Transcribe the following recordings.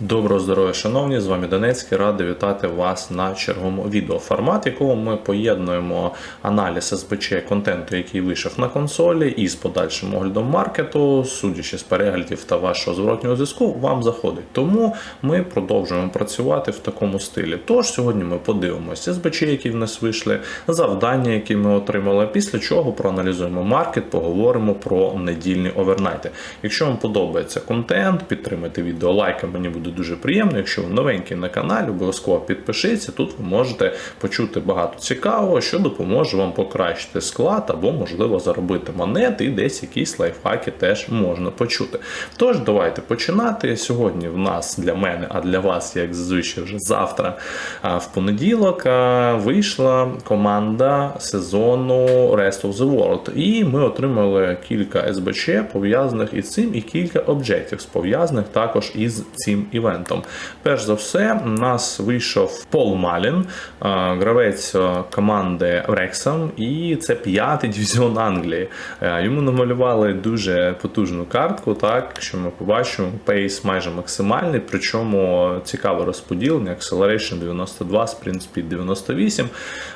Доброго здоров'я, шановні! З вами Донецький. Радий вітати вас на черговому відео. Формат, якого ми поєднуємо аналіз СБЧ контенту, який вийшов на консолі, із подальшим оглядом маркету, судячи з переглядів та вашого зворотнього зв'язку, вам заходить. Тому ми продовжуємо працювати в такому стилі. Тож сьогодні ми подивимося СБЧ, які в нас вийшли, завдання, які ми отримали. Після чого проаналізуємо маркет, поговоримо про недільні овернайти. Якщо вам подобається контент, підтримайте відео лайком, мені буде дуже приємно. Якщо ви новенький на каналі, обов'язково підпишіться. Тут ви можете почути багато цікавого, що допоможе вам покращити склад або, можливо, заробити монети і десь якісь лайфхаки теж можна почути. Тож, давайте починати. Сьогодні в нас для мене, а для вас, як зазвичай, вже завтра, в понеділок, вийшла команда сезону Rest of the World. І ми отримали кілька СБЧ пов'язаних із цим, і кілька об'єктів пов'язаних також із цим івентом. Перш за все, у нас вийшов Пол Малін, гравець команди Wrexham, і це п'ятий дивізіон Англії. Е, Йому намалювали дуже потужну картку, так що ми побачимо пейс майже максимальний, причому цікаве розподілення, Acceleration 92, Sprint Speed 98.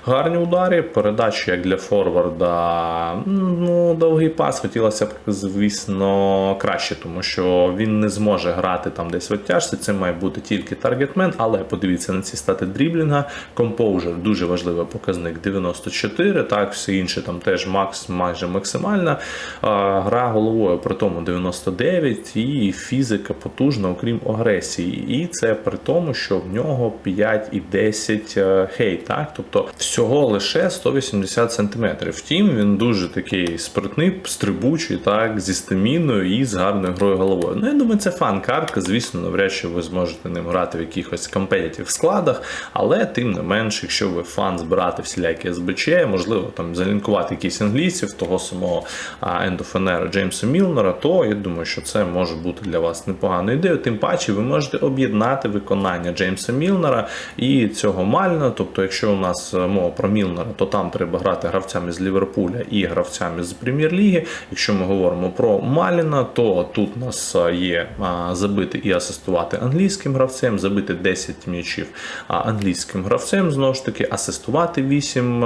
Гарні удари, передачі як для форварда. Ну, довгий пас хотілося б, звісно, краще, тому що він не зможе грати там десь в оттяжці. Це має бути тільки таргетмен, але подивіться на ці стати дріблінга. Composure дуже важливий показник 94. Так, все інше там теж макс майже максимальна. А, Гра головою при тому 99 і фізика потужна, окрім агресії. І це при тому, що в нього 5 і 10 е, хейт. Так? Тобто всього лише 180 см. Втім, він дуже такий спритний, стрибучий, так, зі стаміною і з гарною грою головою. Ну, я думаю, це фан-картка. Звісно, навряд чи ви зможете ним грати в якихось компетитив складах, але тим не менш, якщо ви фан збирати всілякі СБЧ, можливо, там залінкувати якісь англійців, того самого ендофенера Джеймса Мілнера, то я думаю, що це може бути для вас непоганою ідеєю. Тим паче, ви можете об'єднати виконання Джеймса Мілнера і цього Мальна. Тобто, якщо у нас мова про Мілнера, то там треба грати гравцями з Ліверпуля і гравцями з прем'єр-ліги. Якщо ми говоримо про Маліна, то тут у нас є забити і асистувати англійським гравцем, забити 10 м'ячів. Англійським гравцем, знову ж таки, асистувати 8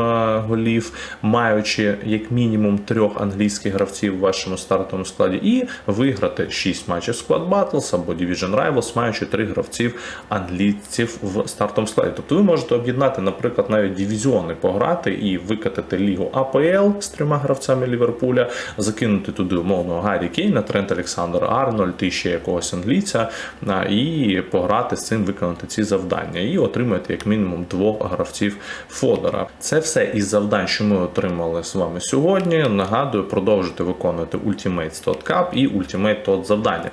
голів, маючи як мінімум трьох англійських гравців в вашому стартовому складі, і виграти 6 матчів Squad Battles або Division Rivals, маючи 3 гравців англійців в стартовому складі. Тобто ви можете об'єднати, наприклад, навіть дивізіони пограти і викатати лігу АПЛ з трьома гравцями Ліверпуля, закинути туди умовно Гаррі Кейна, Трент Олександр Арнольд і ще якогось англійця, і пограти з цим, виконати ці завдання, і отримати як мінімум двох гравців Фодора. Це все із завдань, що ми отримали з вами сьогодні. Нагадую, продовжити виконувати Ultimate Tot Cup і Ultimate Tot завдання.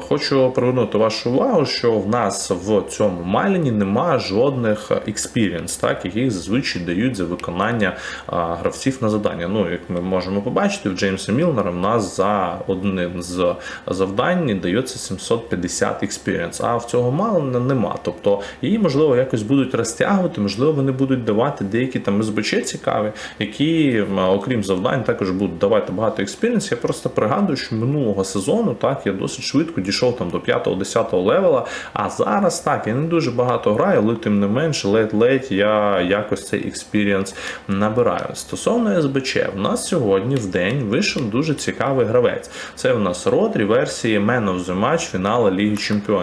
Хочу привернути вашу увагу, що в нас в цьому майліні немає жодних experience, так, які зазвичай дають за виконання гравців на завдання. Ну, як ми можемо побачити, в Джеймса Мілнера в нас за одним з завдань дається 750 experience, а в цього мало нема. Тобто її можливо якось будуть розтягувати, можливо, вони будуть давати деякі там СБЧ цікаві, які, окрім завдань, також будуть давати багато experience. Я просто пригадую, що минулого сезону так я досить швидко дійшов там до 5-10 левела. А зараз так, я не дуже багато граю, але тим не менше, ледь-ледь я якось цей експірієнс набираю. Стосовно СБЧ, в нас сьогодні в день вийшов дуже цікавий гравець. Це в нас Родрі версії Man of the Match фіналу Ліги Чемпіонів.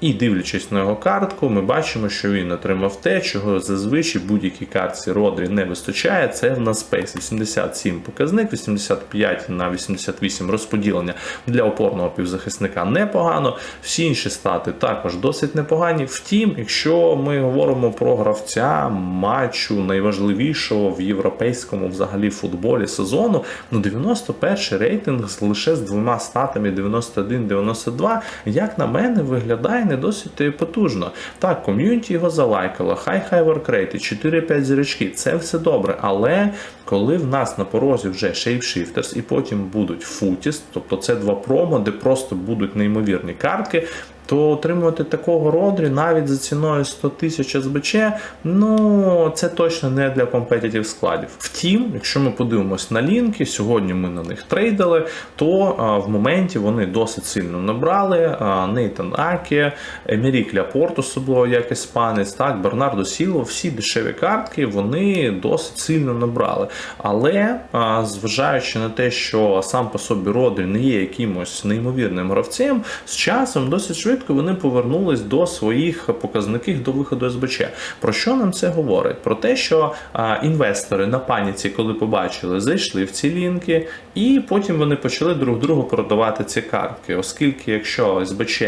І дивлячись на його картку, ми бачимо, що він отримав те, чого зазвичай будь-якій картці Родрі не вистачає. Це в нас Space 87 показник, 85 на 88 розподілення для опорного півзахисника непогано. Всі інші стати також досить непогані. Втім, якщо ми говоримо про гравця матчу найважливішого в європейському взагалі футболі сезону, ну 91 рейтинг лише з двома статами 91-92, як на мене, виглядає не досить е, потужно. Так, ком'юніті його залайкало, хай хай воркрейти, 4-5 зірочки, це все добре. Але коли в нас на порозі вже Shapeshifters і потім будуть Footies, тобто це два промо, де просто будуть неймовірні картки. То отримувати такого родрі навіть за ціною 100 тисяч СБЧ, ну це точно не для компетитів складів. Втім, якщо ми подивимось на лінки, сьогодні ми на них трейдили, то а, в моменті вони досить сильно набрали. А, Нейтан Акі, Емірік Ляпорт, особливо як іспанець, так, Бернардо Сіло, всі дешеві картки вони досить сильно набрали. Але а, зважаючи на те, що сам по собі Родрі не є якимось неймовірним гравцем, з часом досить швидко вони повернулись до своїх показників до виходу СБЧ. Про що нам це говорить? Про те, що а, інвестори на паніці, коли побачили, зайшли в ці лінки, і потім вони почали друг другу продавати ці картки, оскільки якщо СБЧ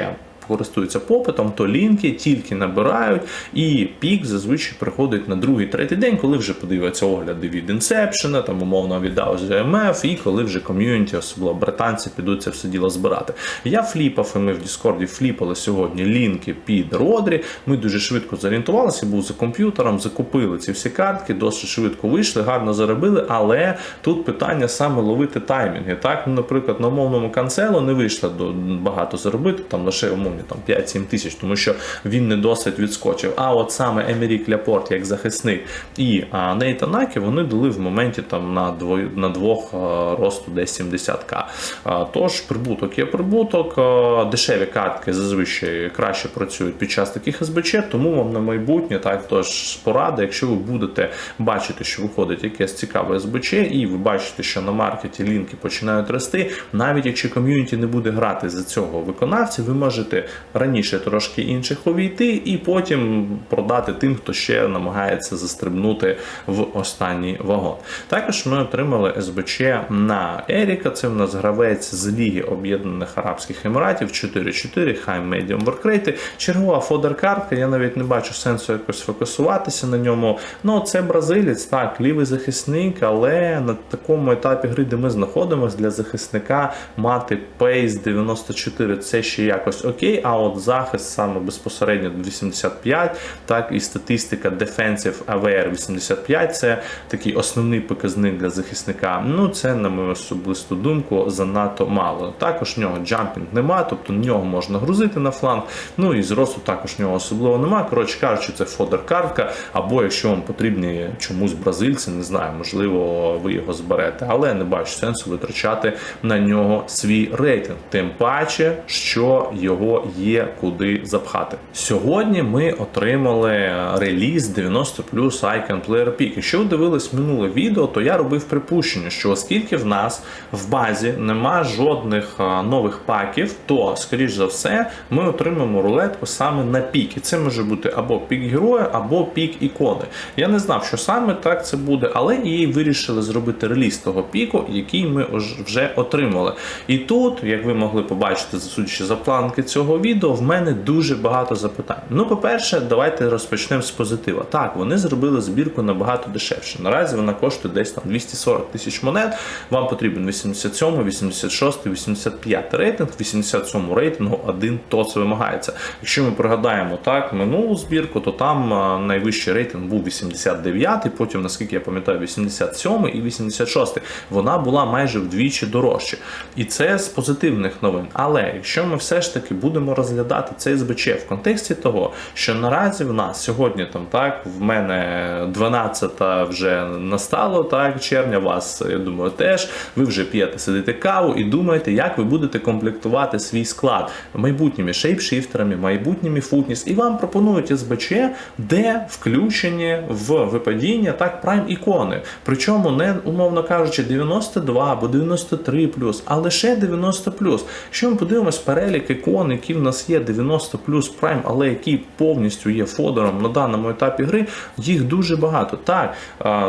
користуються попитом, то лінки тільки набирають, і пік зазвичай приходить на другий, третій день, коли вже подивляться огляди від інсепшена, там умовно від GMF, і коли вже ком'юніті, особливо британці, підуть це все діло збирати. Я фліпав, і ми в Діскорді фліпали сьогодні лінки під Родрі. Ми дуже швидко зорієнтувалися, був за комп'ютером, закупили ці всі картки, досить швидко вийшли, гарно заробили, але тут питання саме ловити таймінги. Так, ну, наприклад, на умовному канцелу не вийшло багато заробити, там лише умовні там 5-7 тисяч, тому що він не досить відскочив. А от саме Емерік Ляпорт як захисник і а, Нейтан Накі вони дали в моменті там на дво, на двох росту десь 70к. А, тож прибуток є прибуток, дешеві картки зазвичай краще працюють під час таких СБЧ, тому вам на майбутнє так тож порада, якщо ви будете бачити, що виходить якесь цікаве СБЧ, і ви бачите, що на маркеті лінки починають рости, навіть якщо ком'юніті не буде грати за цього виконавця, ви можете раніше трошки інших увійти, і потім продати тим, хто ще намагається застрибнути в останній вагон. Також ми отримали СБЧ на Еріка. Це в нас гравець з Ліги Об'єднаних Арабських Еміратів 4-4, High Medium Workrate. Чергова фодер-картка. Я навіть не бачу сенсу якось фокусуватися на ньому. Ну, це бразилець, так, лівий захисник, але на такому етапі гри, де ми знаходимося, для захисника мати пейс 94 це ще якось окей а от захист саме безпосередньо 85, так і статистика Defensive AVR 85 це такий основний показник для захисника. Ну це, на мою особисту думку, занадто мало. Також в нього джампінг нема, тобто в нього можна грузити на фланг. Ну і зросту також в нього особливо нема. Коротше кажучи, це фодер-картка, або якщо вам потрібні чомусь бразильці, не знаю, можливо, ви його зберете, але не бачу сенсу витрачати на нього свій рейтинг. Тим паче, що його є куди запхати. Сьогодні ми отримали реліз 90 Icon Player Pick. Якщо ви дивились минуле відео, то я робив припущення, що оскільки в нас в базі нема жодних нових паків, то, скоріш за все, ми отримаємо рулетку саме на пік. І це може бути або пік героя, або пік ікони. Я не знав, що саме так це буде, але її вирішили зробити реліз того піку, який ми вже отримали. І тут, як ви могли побачити, судячи за планки цього відео, в мене дуже багато запитань. Ну, по-перше, давайте розпочнемо з позитива. Так, вони зробили збірку набагато дешевше. Наразі вона коштує десь там 240 тисяч монет. Вам потрібен 87, 86, 85 рейтинг, 87 рейтингу один ТОЦ вимагається. Якщо ми пригадаємо так минулу збірку, то там найвищий рейтинг був 89, потім, наскільки я пам'ятаю, 87 і 86. Вона була майже вдвічі дорожче. І це з позитивних новин. Але якщо ми все ж таки будемо розглядати цей СБЧ в контексті того, що наразі в нас сьогодні там так в мене 12 вже настало так червня. Вас я думаю, теж ви вже п'єте, сидите каву і думаєте, як ви будете комплектувати свій склад майбутніми шейпшифтерами, майбутніми футніс, і вам пропонують СБЧ, де включені в випадіння так прайм ікони. Причому не умовно кажучи, 92 або 93 а лише 90 Якщо ми подивимось перелік ікон, які в нас є 90 плюс Prime, але які повністю є фодером на даному етапі гри, їх дуже багато. Так,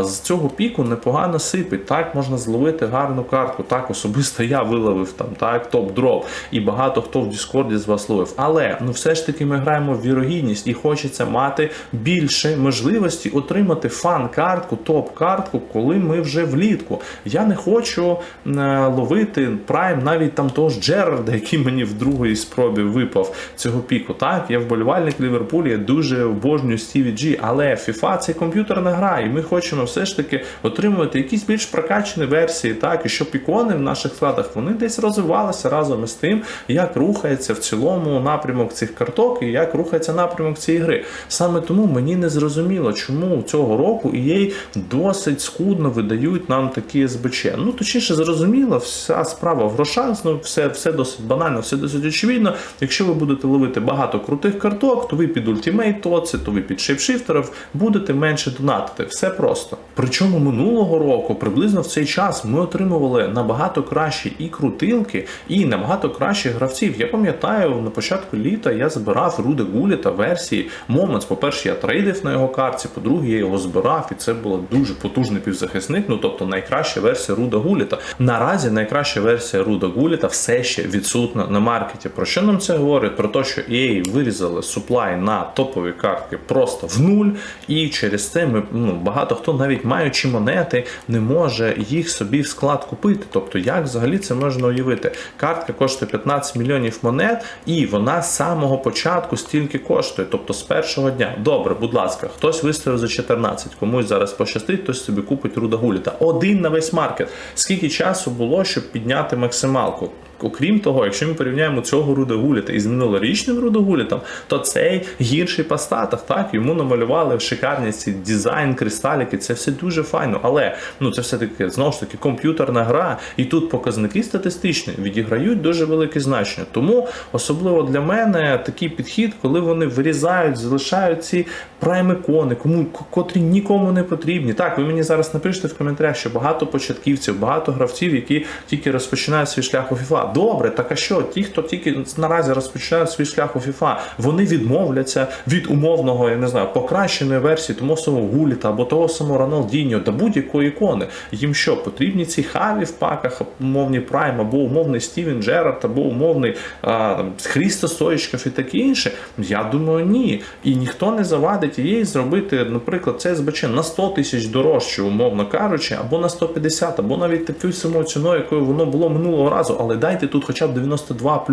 з цього піку непогано сипить. Так, можна зловити гарну картку. Так, особисто я виловив там так, топ-дроп. І багато хто в Діскорді з вас ловив. Але ну все ж таки ми граємо в вірогідність і хочеться мати більше можливості отримати фан-картку, топ-картку, коли ми вже влітку. Я не хочу е, ловити прайм навіть там того ж Джерарда, який мені в другій спробі випав цього піку. Так, я вболівальник Ліверпулю, я дуже обожнюю Стіві Джі, але FIFA це комп'ютерна гра, і ми хочемо все ж таки отримувати якісь більш прокачені версії, так, і щоб ікони в наших складах вони десь розвивалися разом із тим, як рухається в цілому напрямок цих карток і як рухається напрямок цієї гри. Саме тому мені не зрозуміло, чому цього року EA досить скудно видають нам такі СБЧ. Ну, точніше, зрозуміло, вся справа в грошах, ну, все, все досить банально, все досить очевидно. Якщо ви будете ловити багато крутих карток, то ви під Ultimate тоці, то ви під шейпшифтерів будете менше донатити. Все просто. Причому минулого року, приблизно в цей час, ми отримували набагато кращі і крутилки, і набагато кращих гравців. Я пам'ятаю, на початку літа я збирав Руде Гуліта версії Moments. По-перше, я трейдив на його карті, по-друге, я його збирав, і це було дуже потужний півзахисник. Ну тобто найкраща версія Руда Гуліта. Наразі найкраща версія Руда Гуліта все ще відсутна на маркеті. Про що нам це говорить? Про те, що EA вирізали суплай на топові картки просто в нуль, і через це ми ну багато хто навіть маючи монети не може їх собі в склад купити. Тобто, як взагалі це можна уявити? Картка коштує 15 мільйонів монет, і вона з самого початку стільки коштує, тобто з першого дня. Добре, будь ласка, хтось виставив за 14, комусь зараз пощастить, хтось собі купить руда гуліта. Один на весь маркет. Скільки часу було, щоб підняти максималку? Окрім того, якщо ми порівняємо цього рудогуліта із минулорічним рудогулітом, то цей гірший по статах. Так йому намалювали в шикарність дизайн, кристаліки. Це все дуже файно. Але ну це все таки знову ж таки комп'ютерна гра, і тут показники статистичні відіграють дуже велике значення. Тому особливо для мене такий підхід, коли вони вирізають, залишають ці прайм-ікони, кому котрі нікому не потрібні. Так, ви мені зараз напишете в коментарях, що багато початківців, багато гравців, які тільки розпочинають свій шлях у FIFA. Добре, так а що? Ті, хто тільки наразі розпочинають свій шлях у FIFA, вони відмовляться від умовного, я не знаю, покращеної версії того самого Гуліта або того самого Роналдіньо та будь-якої ікони. Їм що потрібні ці хаві в паках, умовні Прайм, або умовний Стівен Джерард, або умовний а, там, Христо Стоїчков і таке інше? Я думаю, ні. І ніхто не завадить їй зробити, наприклад, це СБЧ на 100 тисяч дорожче, умовно кажучи, або на 150, або навіть такою самою ціною, якою воно було минулого разу. Але дайте тут хоча б 92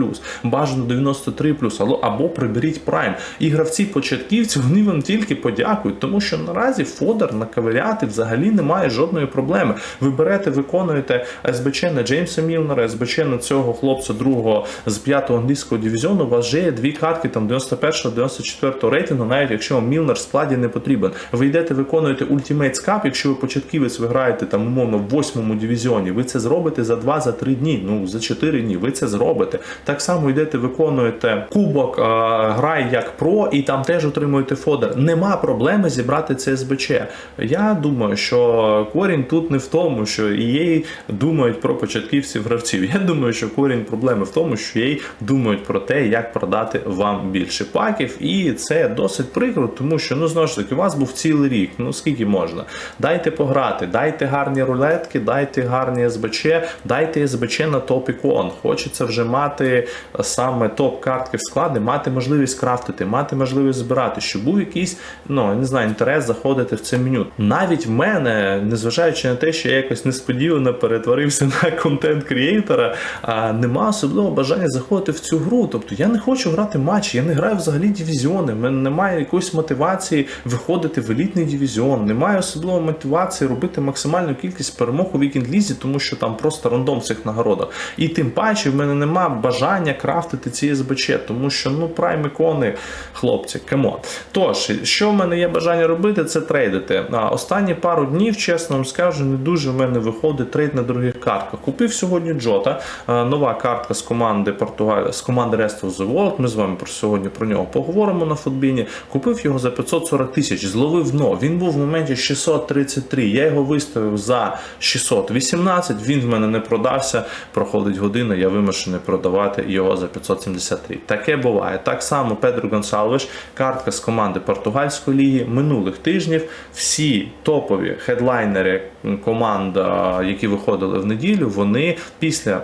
бажано 93 або, приберіть прайм. І гравці початківці вони вам тільки подякують, тому що наразі фодер наковиряти взагалі немає жодної проблеми. Ви берете, виконуєте СБЧ на Джеймса Мілнера, СБЧ на цього хлопця другого з 5-го англійського дивізіону. У вас вже є дві картки там 91-94 рейтингу, навіть якщо вам Мілнер в складі не потрібен. Ви йдете, виконуєте Ultimate Cup, якщо ви початківець ви граєте там умовно в 8-му дивізіоні, ви це зробите за 2-3 дні, ну за 4 дні. Ви це зробите. Так само йдете, виконуєте кубок, грай як про, і там теж отримуєте фодер. Нема проблеми зібрати це СБЧ. Я думаю, що корінь тут не в тому, що EA думають про початківців гравців. Я думаю, що корінь проблеми в тому, що EA думають про те, як продати вам більше паків, і це досить прикро, тому що ну знову ж таки у вас був цілий рік. Ну скільки можна? Дайте пограти, дайте гарні рулетки, дайте гарні СБЧ, дайте СБЧ на топ ікон. Хочеться вже мати саме топ-картки в склади, мати можливість крафтити, мати можливість збирати, щоб був якийсь, ну не знаю, інтерес заходити в це меню. Навіть в мене, незважаючи на те, що я якось несподівано перетворився на контент-крієйтора, нема особливого бажання заходити в цю гру. Тобто я не хочу грати матчі, я не граю взагалі дивізіони. мене немає якоїсь мотивації виходити в елітний дивізіон, немає особливої мотивації робити максимальну кількість перемог у вікінд-лізі, тому що там просто рандом цих нагородах. І тим паче в мене нема бажання крафтити ці СБЧ, тому що ну прайм ікони, хлопці, камон. Тож, що в мене є бажання робити, це трейдити. А останні пару днів, чесно вам скажу, не дуже в мене виходить трейд на других картках. Купив сьогодні Джота, нова картка з команди Португалії, з команди Rest of the World. Ми з вами про сьогодні про нього поговоримо на футбіні. Купив його за 540 тисяч, зловив дно. Він був в моменті 633. Я його виставив за 618. Він в мене не продався. Проходить година, я вимушений продавати його за 573. Таке буває. Так само Педро Гонсалвеш, картка з команди Португальської ліги минулих тижнів. Всі топові хедлайнери команд, які виходили в неділю, вони після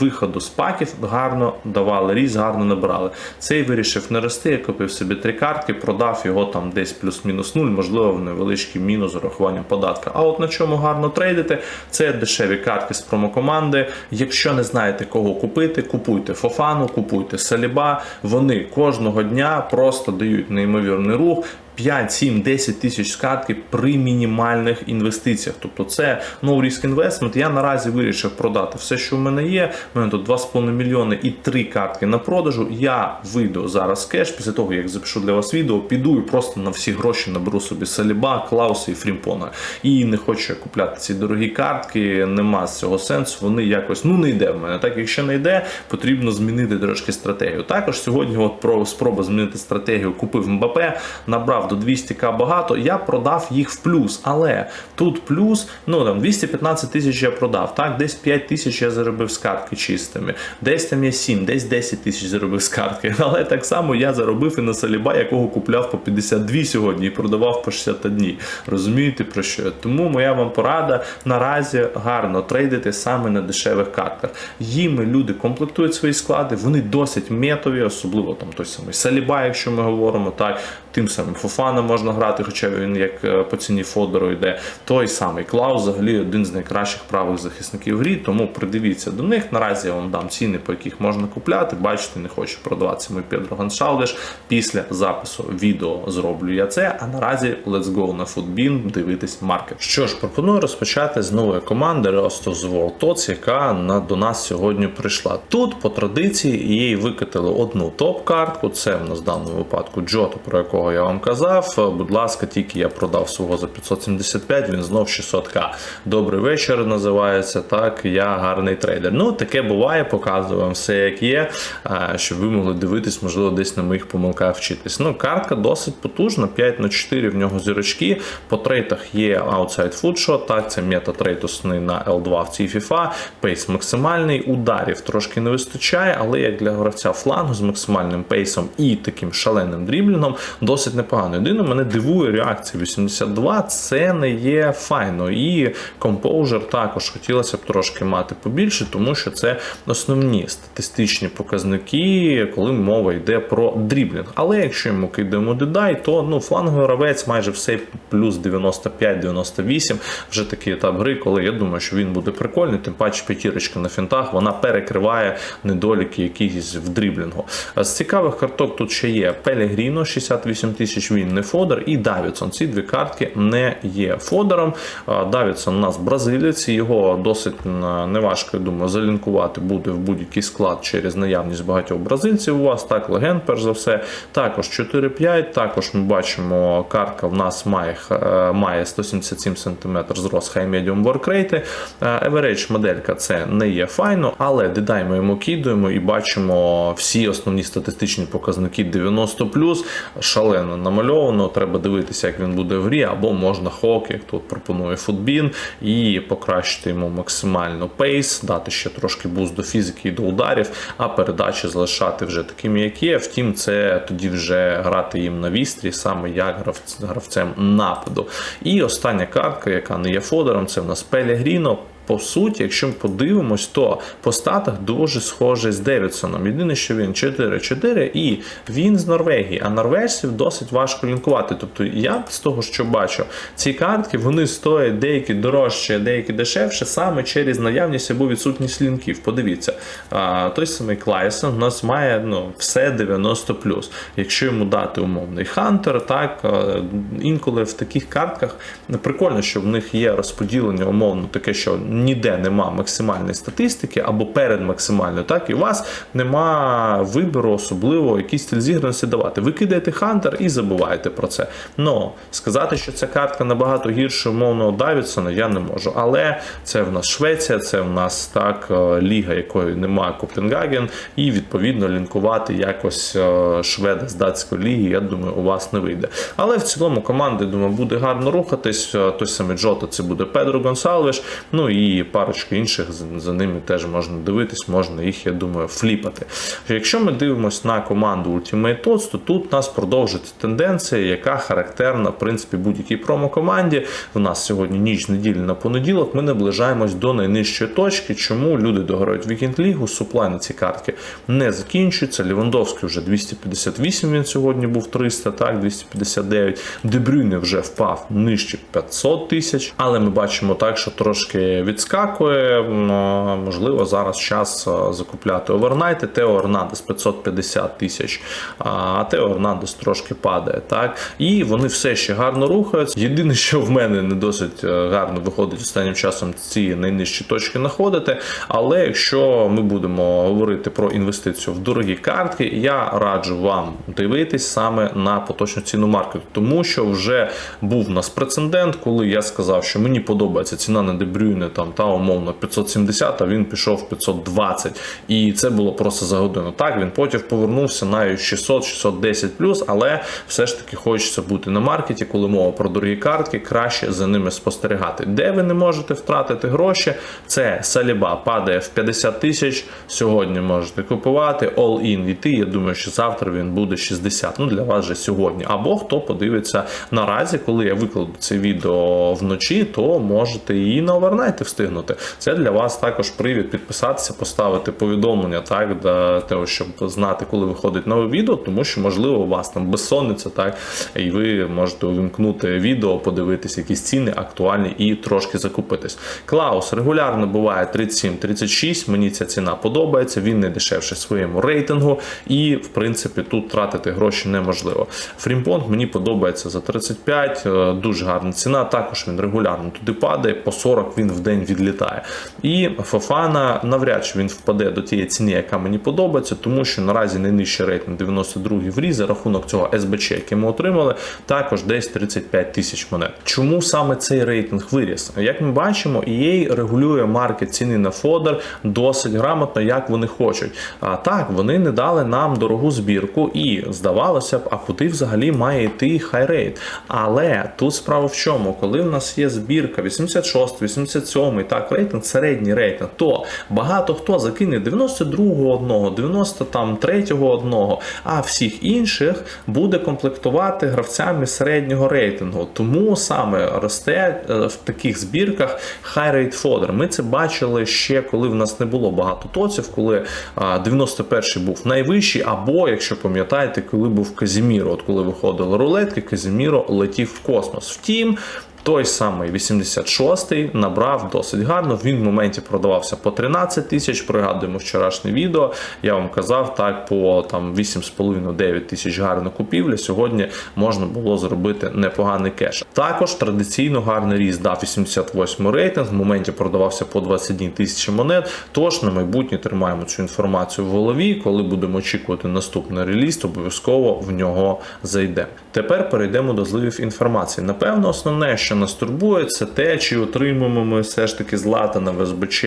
виходу з паків гарно давали, різ гарно набирали. Цей вирішив не рости, я купив собі три картки, продав його там десь плюс-мінус нуль, можливо, в невеличкий мінус з урахуванням податка. А от на чому гарно трейдити, це дешеві картки з промокоманди. Якщо не знаєте, кого купити, купуйте Фофану, купуйте Саліба. Вони кожного дня просто дають неймовірний рух. 5, 7, 10 тисяч з картки при мінімальних інвестиціях. Тобто це no risk investment. Я наразі вирішив продати все, що в мене є. У мене тут 2,5 мільйони і 3 картки на продажу. Я вийду зараз кеш. Після того, як запишу для вас відео, піду і просто на всі гроші наберу собі Саліба, Клауса і Фрімпона. І не хочу купляти ці дорогі картки, нема з цього сенсу. Вони якось ну не йде в мене. Так, якщо не йде, потрібно змінити трошки стратегію. Також сьогодні, от про спроба змінити стратегію, купив МБП, набрав до 200к багато, я продав їх в плюс. Але тут плюс, ну там 215 тисяч я продав. Так, десь 5 тисяч я заробив з картки чистими, десь там є 7, десь 10 тисяч заробив з картки. Але так само я заробив і на Саліба, якого купляв по 52 сьогодні і продавав по 61. Розумієте про що? Тому моя вам порада наразі гарно трейдити саме на дешевих картках. Їми люди комплектують свої склади, вони досить метові, особливо там той самий Саліба, якщо ми говоримо так. Тим самим Фофана можна грати, хоча він як е, по ціні Фодору йде. Той самий Клаус взагалі один з найкращих правих захисників в грі, тому придивіться до них. Наразі я вам дам ціни, по яких можна купляти. Бачите, не хочу продаватися мій Педро Гонсалдеш. Після запису відео зроблю я це. А наразі let's go на Footbin дивитись маркет. Що ж, пропоную розпочати з нової команди the World Tots, яка на, до нас сьогодні прийшла. Тут по традиції їй викатили одну топ-картку. Це в нас в даному випадку Джото, про якого я вам казав. Будь ласка, тільки я продав свого за 575, він знов 600к. Добрий вечір називається. Так, я гарний трейдер. Ну, таке буває, показую вам все як є, щоб ви могли дивитись, можливо, десь на моїх помилках вчитись. Ну, картка досить потужна, 5 на 4 в нього зірочки. По трейтах є outside footshot, так, це мета-трейд основний на L2 в цій FIFA. Пейс максимальний, ударів трошки не вистачає, але як для гравця флангу з максимальним пейсом і таким шаленим дріблінгом досить непогано. Єдине, мене дивує реакція 82, це не є файно. І компоужер також хотілося б трошки мати побільше, тому що це основні статистичні показники, коли мова йде про дріблінг. Але якщо йому кидаємо дедай, то ну фланговий гравець майже все плюс 95-98. Вже такий етап гри, коли я думаю, що він буде прикольний. Тим паче п'ятірочка на фінтах вона перекриває недоліки якісь в дріблінгу. З цікавих карток тут ще є Пелегріно, 68 тисяч. Він не фодер, і Давідсон. Ці дві картки не є фодером. Давідсон у нас бразилець, його досить неважко, я думаю, залінкувати буде в будь-який склад через наявність багатьох бразильців. У вас так легенд, перш за все. Також 4-5. Також ми бачимо, картка в нас має, е, має 177 см зрос High Medium Work Rate. Е, Average моделька це не є файно, але дедай ми йому кидуємо і бачимо всі основні статистичні показники 90 шалено намальовано. Треба дивитися, як він буде в грі, або можна хок, як тут пропонує футбін, і покращити йому максимально пейс, дати ще трошки буст до фізики і до ударів, а передачі залишати вже такими, як є. Втім, це тоді вже грати їм на вістрі, саме як гравцем нападу. І остання картка, яка не є фодером, це в нас Пелегріно. По суті, якщо ми подивимось, то по статах дуже схожий з Девідсоном. Єдине, що він 4-4 і він з Норвегії, а норвежців досить важко лінкувати. Тобто я з того, що бачу, ці картки вони стоять деякі дорожче, деякі дешевше, саме через наявність або відсутність лінків. Подивіться, а, той самий Клайсон у нас має ну, все 90 Якщо йому дати умовний хантер, так інколи в таких картках прикольно, що в них є розподілення умовно таке, що ніде нема максимальної статистики або перед максимальною, так і у вас нема вибору, особливо якийсь стиль зіграності давати. Ви кидаєте хантер і забуваєте про це. Но сказати, що ця картка набагато гірше умовного Давідсона, я не можу. Але це в нас Швеція, це в нас так е, ліга, якої немає Копенгаген, і відповідно лінкувати якось е, шведа з датської ліги, я думаю, у вас не вийде. Але в цілому команди, думаю, буде гарно рухатись. Е, Той самий Джота це буде Педро Гонсалвеш. Ну і і парочка інших за- ними теж можна дивитись, можна їх, я думаю, фліпати. Якщо ми дивимося на команду Ultimate Odds, то тут у нас продовжується тенденція, яка характерна в принципі будь-якій промо-команді. У нас сьогодні ніч неділі на понеділок. Ми наближаємось до найнижчої точки. Чому люди дограють Вікенд Лігу? Суплай на ці картки не закінчується. Лівандовський вже 258, Він сьогодні був 300, так 259. Дебрюйне вже впав нижче 500 тисяч. Але ми бачимо так, що трошки відскакує. Можливо, зараз час закупляти овернайти. Тео Ернандес 550 тисяч, а Тео Ернандес трошки падає. Так і вони все ще гарно рухаються. Єдине, що в мене не досить е, гарно виходить останнім часом ці найнижчі точки знаходити. Але якщо ми будемо говорити про інвестицію в дорогі картки, я раджу вам дивитись саме на поточну ціну маркету, тому що вже був у нас прецедент, коли я сказав, що мені подобається ціна на Дебрюйне там та умовно 570, а він пішов 520. І це було просто за годину. Так він потім повернувся на 600 610 але все ж таки хочеться бути на маркеті, коли мова про дорогі картки, краще за ними спостерігати. Де ви не можете втратити гроші, це Саліба падає в 50 тисяч. Сьогодні можете купувати all-in йти. Я думаю, що завтра він буде 60. Ну для вас же сьогодні. Або хто подивиться наразі, коли я викладу це відео вночі, то можете і на овернайти встигнути. Це для вас також привід підписатися, поставити повідомлення так для того, щоб знати, коли виходить нове відео, тому що можливо у вас там безсонниця, так і ви можете увімкнути відео, подивитись якісь ціни актуальні і трошки закупитись. Клаус регулярно буває 37-36. Мені ця ціна подобається. Він не дешевше своєму рейтингу, і в принципі тут тратити гроші неможливо. Фрімпонт мені подобається за 35, е, дуже гарна ціна. Також він регулярно туди падає, по 40 він в день відлітає. І Фофана навряд чи він впаде до тієї ціни, яка мені подобається, тому що наразі найнижчий рейтинг 92 в різ за рахунок цього СБЧ, який ми отримали, також десь 35 тисяч монет. Чому саме цей рейтинг виріс? Як ми бачимо, EA регулює маркет ціни на фодер досить грамотно, як вони хочуть. А так, вони не дали нам дорогу збірку, і здавалося б, а куди взагалі має йти хайрейт? Але тут справа в чому, коли в нас є збірка 86, 87, так, рейтинг, середній рейтинг, то багато хто закине 92-го одного, 93-го одного, а всіх інших буде комплектувати гравцями середнього рейтингу. Тому саме росте е, в таких збірках high rate fodder. Ми це бачили ще коли в нас не було багато тоців, коли 91-й був найвищий, або якщо пам'ятаєте, коли був Казіміро, от коли виходили рулетки, Казіміро летів в космос. Втім. Той самий 86-й набрав досить гарно. Він в моменті продавався по 13 тисяч. Пригадуємо вчорашнє відео. Я вам казав, так по там 8,5-9 тисяч гарна купівля. Сьогодні можна було зробити непоганий кеш. Також традиційно гарний ріст дав 88 рейтинг. В моменті продавався по 21 тисячі монет. Тож на майбутнє тримаємо цю інформацію в голові. Коли будемо очікувати наступний реліз, то обов'язково в нього зайде. Тепер перейдемо до зливів інформації. Напевно, основне, що нас турбує, це те, чи отримаємо ми все ж таки златана в СБЧ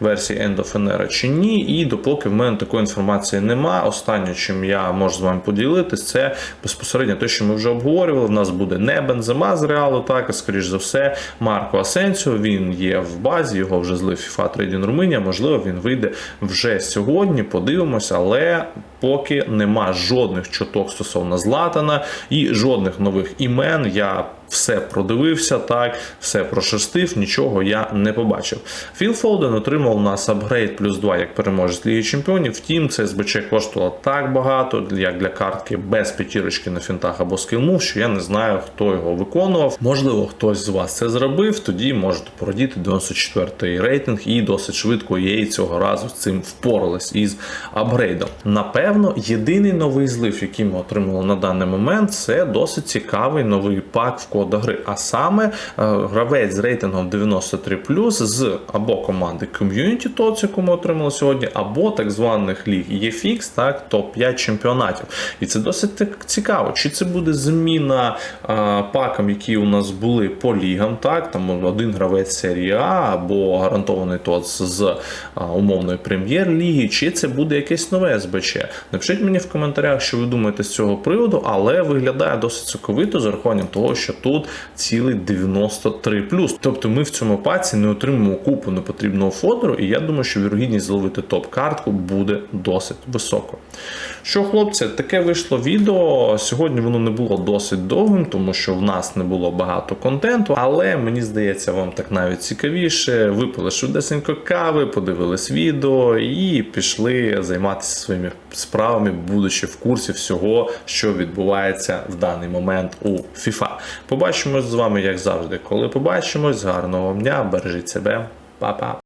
версії End of an чи ні. І допоки в мене такої інформації нема, останнє, чим я можу з вами поділитись, це безпосередньо те, що ми вже обговорювали. В нас буде не бензема з реалу, так, а скоріш за все, Марко Асенсіо. Він є в базі, його вже злив FIFA Trading Румунія. Можливо, він вийде вже сьогодні. Подивимося, але поки нема жодних чуток стосовно Златана і жодних нових імен. Я все продивився, так, все прошерстив, нічого я не побачив. Філ Фолден отримав у нас апгрейд плюс 2 як переможець Ліги Чемпіонів. Втім, це СБЧ коштувало так багато, як для картки без п'ятірочки на фінтах або скілмув, що я не знаю, хто його виконував. Можливо, хтось з вас це зробив, тоді можете порадіти 94-й рейтинг і досить швидко її цього разу з цим впорались із апгрейдом. Напевно, єдиний новий злив, який ми отримали на даний момент, це досить цікавий новий пак в кода гри. А саме е, гравець з рейтингом 93 з або команди Community TOTS, яку ми отримали сьогодні, або так званих ліг EFX, так, топ-5 чемпіонатів. І це досить цікаво. Чи це буде зміна а, пакам, які у нас були по лігам, так, там один гравець серії А, або гарантований ТОЦ з а, умовної прем'єр-ліги, чи це буде якесь нове СБЧ. Напишіть мені в коментарях, що ви думаєте з цього приводу, але виглядає досить соковито з урахуванням того, що тут цілий 93 Тобто ми в цьому паці не отримаємо купу непотрібного фодеру, і я думаю, що вірогідність зловити топ-картку буде досить високо. Що, хлопці, таке вийшло відео. Сьогодні воно не було досить довгим, тому що в нас не було багато контенту, але мені здається, вам так навіть цікавіше. Випили швидесенько кави, подивились відео і пішли займатися своїми справами, будучи в курсі всього, що відбувається в даний момент у FIFA. Побачимось з вами, як завжди. Коли побачимось, гарного вам дня, бережіть себе, па-па.